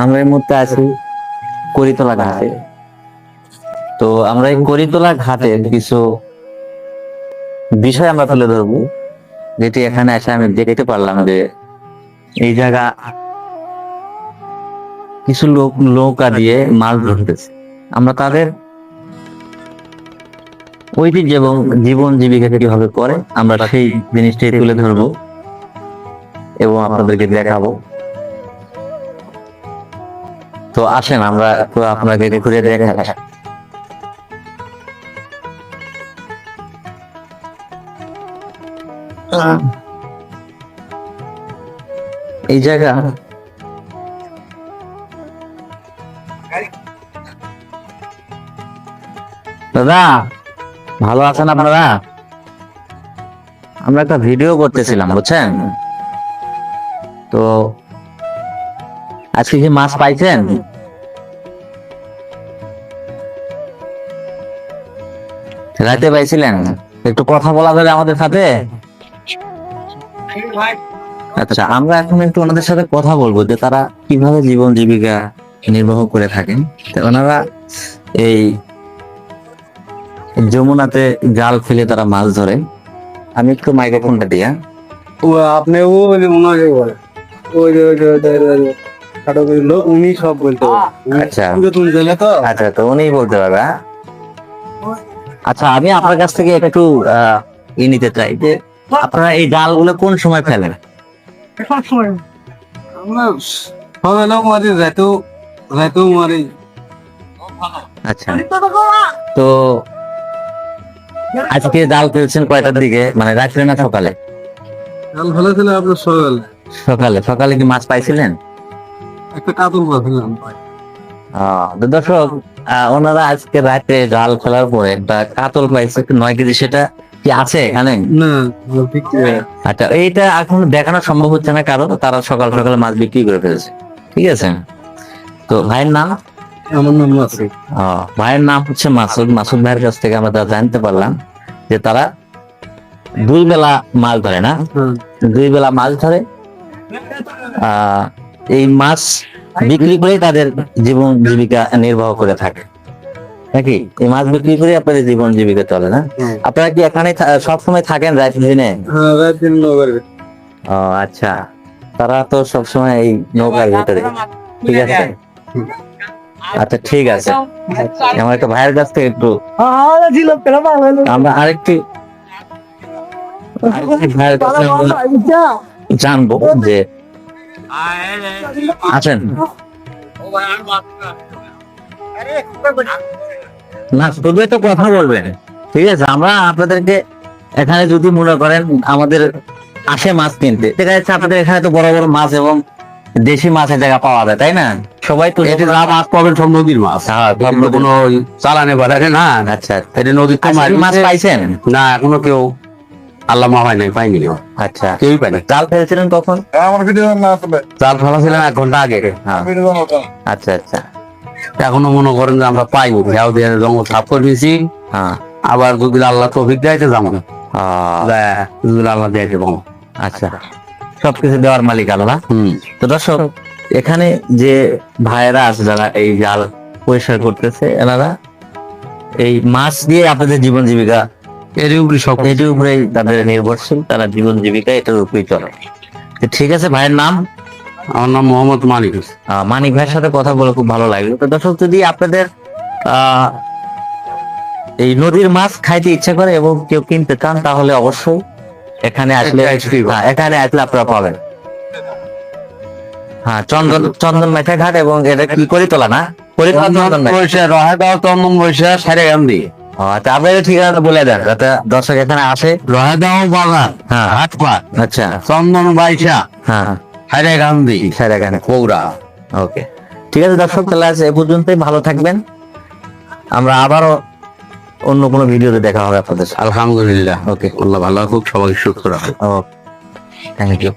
আমরা এই মুহূর্তে আছি করিতলা ঘাটে। তো আমরা এই করিতলা কিছু বিষয় আমরা তুলে ধরবো, যেটি এখানে এসে আমি দেখতে পারলাম যে এই জায়গা কিছু লোক, নৌকা দিয়ে মাছ ধরতেছে। আমরা তাদের ঐতিহ্য এবং জীবন জীবিকা কীভাবে করে, আমরা সেই জিনিসটাই তুলে ধরবো এবং আপনাদেরকে দেখাবো। তো আসেন, আমরা একটু আপনাকে ঘুরে দেখা এই জায়গা। দাদা, ভালো আছেন আপনারা? আমরা একটা ভিডিও করতেছিলাম, বুঝছেন? তো আজকে কি মাছ পাইছেন? রাতে পাইছিলেন? একটু কথা বলা যাবে আমাদের সাথে? আচ্ছা আমরা এখন একটু ওনাদের সাথে কথা বলব যে তারা কীভাবে জীবন জীবিকা নির্বাহ করে থাকেন। ওনারা এই যমুনাতে জাল ফেলে তারা মাছ ধরে। আমি একটু মাইক্রোফোনটা দিয়া। ও আপনি ও ওই যে ওই যে। লোক উনি সব বলতে আচ্ছা। গেলে তো আচ্ছা তো উনিই বলতে পারবে হ্যাঁ? আচ্ছা আমি আপনার কাছ থেকে একটু ই নিতে চাই যে আপনারা এই জালগুলো কোন সময় ফেলেন? আমরা সবাই মারি রাতেও রাতেও মারি। আচ্ছা। তো আজকে জাল ফেলছেন কয়টার দিকে? মানে রাত্রে না সকালে? কাল ভালো ছিল আপনার সকাল। সকালে। সকালে কি মাছ পাইছিলেন? একটা কাতল দর্শক ওনারা আজকে রাতে জাল ফেলার পরে একটা কাতল পাইছে নয় কেজি সেটা কি আছে এখানে? আচ্ছা এইটা এখন দেখানো সম্ভব হচ্ছে না কারণ তারা সকাল সকালে মাছ বিক্রি করে ফেলেছে। ঠিক আছে? তো ভাইয়ের নাম? আমার নাম ও, ভাইয়ের নাম হচ্ছে মাসুদ। মাসুদ ভাইয়ের কাছ থেকে আমরা জানতে পারলাম যে তারা দুই বেলা মাছ ধরে না? দুই বেলা মাছ ধরে। আহ, এই মাছ বিক্রি করে তাদের জীবন জীবিকা নির্বাহ করে থাকে। নাকি? এই মাছ বিক্রি করে আপনাদের জীবন জীবিকা চলে না? হ্যাঁ। আপনারা কি এখানে সব সময় থাকেন রাত দিনে? হ্যাঁ ও আচ্ছা। তারা তো সবসময় এই নৌকার ভিতরে। ঠিক আছে? আচ্ছা ঠিক আছে। আমার একটা ভাইয়ের কাছ থেকে একটু আমরা আরেকটি জানব যে আছেন? না তো কথা বলবেন। ঠিক আছে আমরা আপনাদেরকে এখানে যদি মনে করেন আমাদের আসে মাছ কিনতে দেখা যাচ্ছে আপনাদের এখানে তো বড় বড় মাছ এবং দেশি মাছের জায়গা পাওয়া যায় তাই না? সবাই তো এটা যা মাছ পাবেন সব নদীর মাছ। হ্যাঁ, কোনো চালানে বাড়ারে না আচ্ছা। এটা নদীর তো মাছ। মাছ পাইছেন? না এখনও কেউ আল্লাহ নাই পাইনি আচ্ছা। কেউই পাইনি জাল ফেলছিলেন কখন? আমার ভিডিও না আসলে। চাল ফেলা ছিলাম এক ঘণ্টা আগে। হ্যাঁ। ভিডিও না আচ্ছা আচ্ছা। এখনও মনে করেন যে আমরা দিয়ে জঙ্গল সাফ করে দিয়েছি। হ্যাঁ। আবার যদি আল্লাহ তৌফিক যাব। আহ, আল্লাহ পাবো আচ্ছা। সবকিছু দেওয়ার মালিক আল্লাহ হম। তো দর্শক এখানে যে ভাইয়েরা আছে যারা এই জাল পরিষ্কার করতেছে এনারা এই মাছ দিয়ে আপনাদের জীবন জীবিকা এর উপরে সব এটির উপরেই তাদের নির্ভরশীল তারা জীবন জীবিকা এটার উপরেই চলে। ঠিক আছে ভাইয়ের নাম? আমার নাম মোহাম্মদ মানিক মানিক ভাইয়ের সাথে কথা বলে খুব ভালো লাগল। তো দর্শক যদি আপনাদের এই নদীর মাছ খাইতে ইচ্ছা করে এবং কেউ কিনতে চান তাহলে অবশ্যই এখানে আসলে ভালো। হ্যাঁ, এখানে আসলে আপনারা পাবেন। হ্যাঁ চন্দন চন্দন মেঠা ঘাট এবং এটা কি করিতলা না? করিতলা চন্দন মেঠা। রহা দাও চন্দন বৈশা সারে গান্ধী আচ্ছা ঠিকানাটা বলে দেন যাতে দর্শক এখানে আসে। বাগান হ্যাঁ। হাটপাট আচ্ছা। চন্দন বাইশা হ্যাঁ। গান্ধী ওকে। ঠিক আছে দর্শক তাহলে আজ এ পর্যন্তই। ভালো থাকবেন। আমরা আবারও অন্য কোনো ভিডিওতে দেখা হবে আপনাদের আলহামদুলিল্লাহ। ওকে। আল্লাহ ভালো রাখুক সবাই সুস্থ রাখুক। Thank you